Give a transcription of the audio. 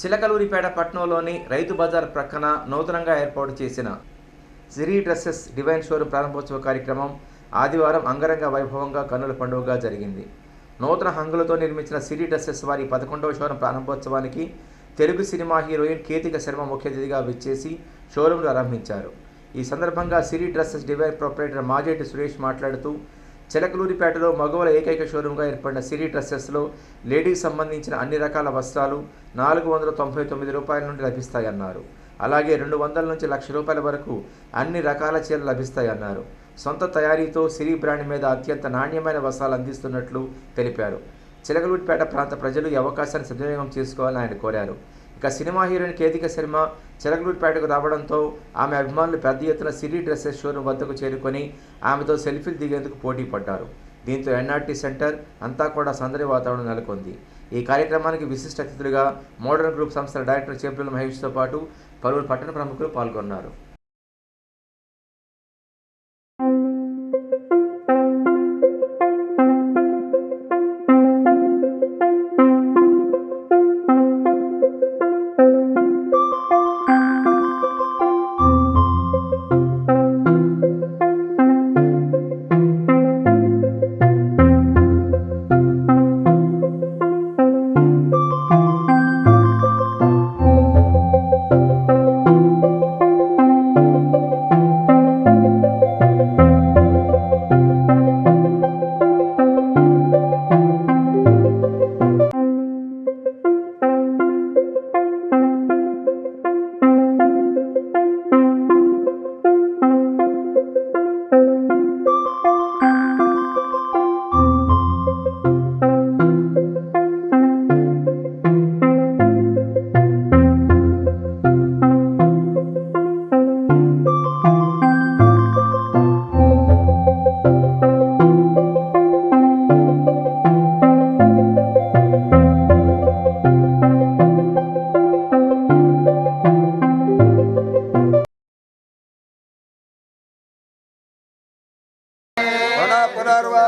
చిలకలూరిపేట పట్టణంలోని రైతు బజార్ ప్రక్కన నూతనంగా ఏర్పాటు చేసిన సిరీ డ్రెస్సెస్ డివైన్ షోరూమ్ ప్రారంభోత్సవ కార్యక్రమం ఆదివారం అంగరంగ వైభవంగా కన్నుల పండుగగా జరిగింది. నూతన హంగులతో నిర్మించిన సిరీ డ్రెస్సెస్ వారి పదకొండవ షోరూమ్ ప్రారంభోత్సవానికి తెలుగు సినిమా హీరోయిన్ కేతిక శర్మ ముఖ్య అతిథిగా విచ్చేసి షోరూంను ఆరంభించారు ఈ సందర్భంగా Siri dresses divine proprietor Majeti Suresh మాట్లాడుతూ చిలకలూరిపేటలో మగవుల ఏకైక షోరూంగా ఏర్పడిన సిరీ డ్రెస్సెస్లో లేడీకి సంబంధించిన అన్ని రకాల వస్త్రాలు నాలుగు వందల తొంభై తొమ్మిది రూపాయల నుండి లభిస్తాయన్నారు. అలాగే రెండు వందల నుంచి లక్ష రూపాయల వరకు అన్ని రకాల చీరలు లభిస్తాయన్నారు. సొంత తయారీతో సిరీ బ్రాండ్ మీద అత్యంత నాణ్యమైన వస్త్రాలు అందిస్తున్నట్లు తెలిపారు. చిలకలూరిపేట ప్రాంత ప్రజలు ఈ అవకాశాన్ని సద్వినియోగం చేసుకోవాలని ఆయన కోరారు. ఇక సినిమా హీరోయిన్ కేతిక శర్మ చిలకలూరిపేటకు రావడంతో ఆమె అభిమానులు పెద్ద ఎత్తున సిరి డ్రెస్సెస్ షోరూమ్ వద్దకు చేరుకొని ఆమెతో సెల్ఫీలు దిగేందుకు పోటీ పడ్డారు. దీంతో ఎన్ఆర్టీ సెంటర్ అంతా కూడా సందడి వాతావరణం నెలకొంది. ఈ కార్యక్రమానికి విశిష్ట అతిథులుగా మోడర్న్ గ్రూప్ సంస్థల డైరెక్టర్ చేపల మహేష్తో పాటు పలువురు పట్టణ ప్రముఖులు పాల్గొన్నారు. கொண்டாடுவா